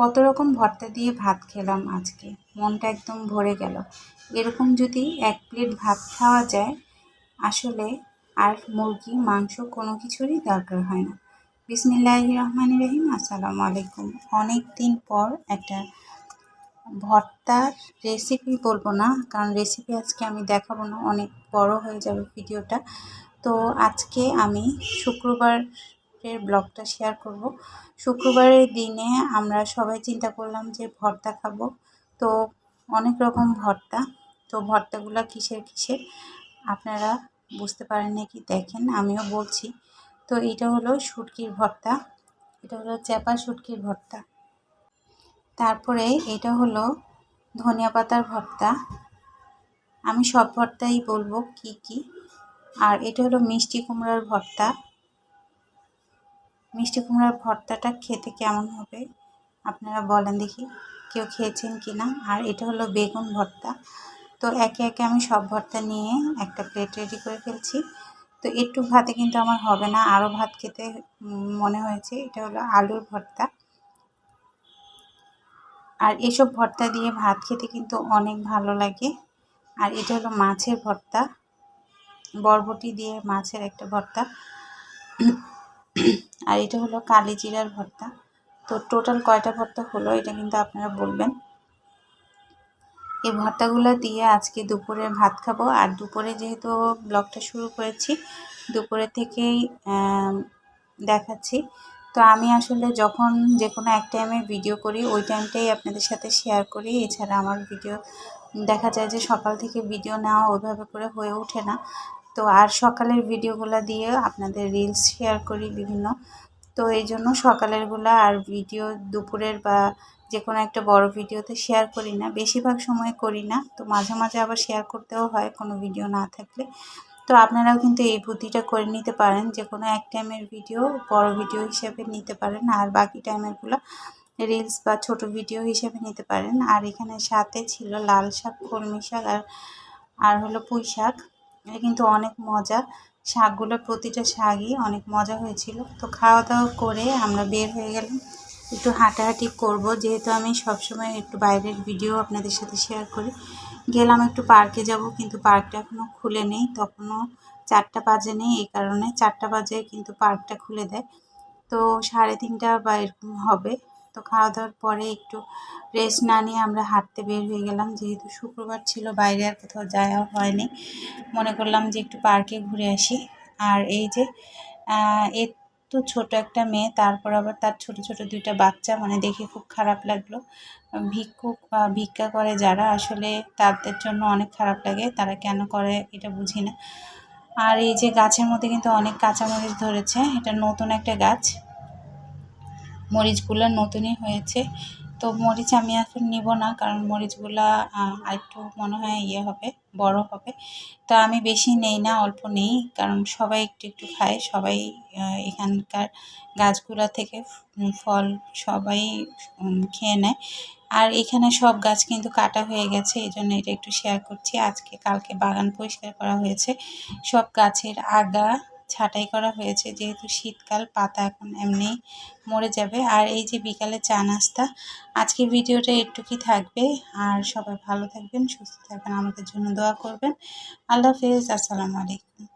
কত রকম ভর্তা দিয়ে ভাত খেলাম আজকে। মনটা একদম ভরে গেল। এরকম যদি এক প্লেট ভাত খাওয়া যায়, আসলে আর মুরগি, মাংস কোনো কিছুরই দরকার হয় না। বিসমিল্লাহ রহমান রহিম। আসসালামু আলাইকুম। অনেক দিন পর একটা ভর্তার রেসিপি বলব না, কারণ রেসিপি আজকে আমি দেখাবো না, অনেক বড় হয়ে যাবে ভিডিওটা। তো আজকে আমি শুক্রবারের ব্লগটা শেয়ার করব। শুক্রবারের দিনে আমরা সবাই চিন্তা করলাম যে ভর্তা খাব। তো অনেক রকম ভর্তা। তো ভর্তাগুলো কিসের কিসের? আপনারা বুঝতে পারেন নাকি? দেখেন, আমিও বলছি। তো এটা হলো শুটকির ভর্তা। এটা হলো চ্যাপা শুটকির ভর্তা। তারপরে এটা হলো ধনিয়া পাতার ভর্তা। আমি সব ভর্তাই বলব কি কি। আর এটা হলো মিষ্টি কুমড়ার ভর্তা। মিষ্টি কুমড়ার ভর্তাটা খেতে কেমন হবে? আপনারা বলেন দেখি, কেউ খেয়েছেন কি না? আর এটা হলো বেগুন ভর্তা। তো একে একে আমি সব ভর্তা নিয়ে একটা প্লেট রেডি করে ফেলছি। তো একটু ভাতে কিন্তু আমার হবে না আরও ভাত খেতে মনে হয়েছে। এটা হলো আলুর ভর্তা। আর এসব ভর্তা দিয়ে ভাত খেতে কিন্তু অনেক ভালো লাগে। আর এটা হলো মাছের ভর্তা। বরবটি দিয়ে মাছের একটা ভর্তা। আর এটা হলো কালি জিরার ভর্তা। তো টোটাল কয়টা ভর্তা হলো এটা কিন্তু আপনারা বলবেন। এই ভর্তাগুলো দিয়ে আজকে দুপুরে ভাত খাব। আর দুপুরে যেহেতু ব্লগটা শুরু করেছি, দুপুরে থেকেই দেখাচ্ছি। তো আমি আসলে যখন যে কোনো এক টাইমে ভিডিও করি, ওই টাইমটাই আপনাদের সাথে শেয়ার করি। এছাড়া আমার ভিডিও দেখা যায় যে সকাল থেকে ভিডিও নেওয়া ওইভাবে করে হয়ে ওঠে না। তো আর সকালের ভিডিওগুলো দিয়ে আপনাদের রিলস শেয়ার করি বিভিন্ন। তো এই জন্য সকালেরগুলো আর ভিডিও দুপুরের বা যে কোনো একটা বড় ভিডিওতে শেয়ার করি না। বেশিরভাগ সময় করি না। তো মাঝে মাঝে আবার শেয়ার করতেও হয় কোনো ভিডিও না থাকলে। তো আপনারাও কিন্তু এই বুদ্ধিটা করে নিতে পারেন। যে কোনো এক টাইমের ভিডিও বড় ভিডিও হিসেবে নিতে পারেন। আর বাকি টাইমেরগুলো রিলস বা ছোট ভিডিও হিসেবে নিতে পারেন। আর এখানে সাথে ছিল লাল শাক, কলমি শাক আর আর হলো পুঁই শাক। এটা কিন্তু অনেক মজা। শাকগুলো প্রতিটা শাকই অনেক মজা হয়েছিল। তো খাওয়া দাওয়া করে আমরা বের হয়ে গেলাম। একটু হাঁটাহাঁটি করব, যেহেতু আমি সবসময় একটু বাইরের ভিডিও আপনাদের সাথে শেয়ার করি। গেলাম একটু পার্কে যাব, কিন্তু পার্কটা এখনও খুলে নেই। তখনও চারটা বাজে নেই, এই কারণে চারটা বাজে কিন্তু পার্কটা খুলে দেয়। তো সাড়ে তিনটা বা এরকম হবে। তো খাওয়া দাওয়ার পরে একটু রেস্ট না নিয়ে আমরা হাঁটতে বের হয়ে গেলাম। যেহেতু শুক্রবার ছিল, বাইরে আর কোথাও যাওয়া হয়নি। মনে করলাম যে একটু পার্কে ঘুরে আসি। আর এই যে এ তো ছোট একটা মেয়ে, তারপর আবার তার ছোট ছোট দুইটা বাচ্চা মানে দেখে খুব খারাপ লাগল। ভিক্ষুক বা ভিক্ষা করে যারা, আসলে তাদের জন্য অনেক খারাপ লাগে। তারা কেন করে এটা বুঝি না। আর এই যে গাছের মধ্যে কিন্তু অনেক কাঁচামরিচ ধরেছে। এটা নতুন একটা গাছ। মরিচগুলো নতুনই হয়েছে। তো মরিচ আমি এখন নিব না, কারণ মরিচগুলা একটু মনে হয় ইয়ে হবে, বড় হবে। তো আমি বেশি নেই না, অল্প নেই, কারণ সবাই একটু একটু খায়। সবাই এখানকার গাছগুলো থেকে ফল সবাই খেয়ে নেয়। আর এখানে সব গাছ কিন্তু কাটা হয়ে গেছে, এই জন্য এটা একটু শেয়ার করছি। আজকে, কালকে বাগান পরিষ্কার করা হয়েছে। সব গাছের আগা ছাঁটাই করা হয়েছে। যেহেতু শীতকাল, পাতা এখন এমনি মরে যাবে। আর এই যে বিকালে চা নাস্তা, আজকের ভিডিওটা একটুকুই থাকবে। আর সবাই ভালো থাকবেন, সুস্থ থাকবেন। আমাদের জন্য দোয়া করবেন। আল্লাহ হাফেজ, আসসালামু আলাইকুম।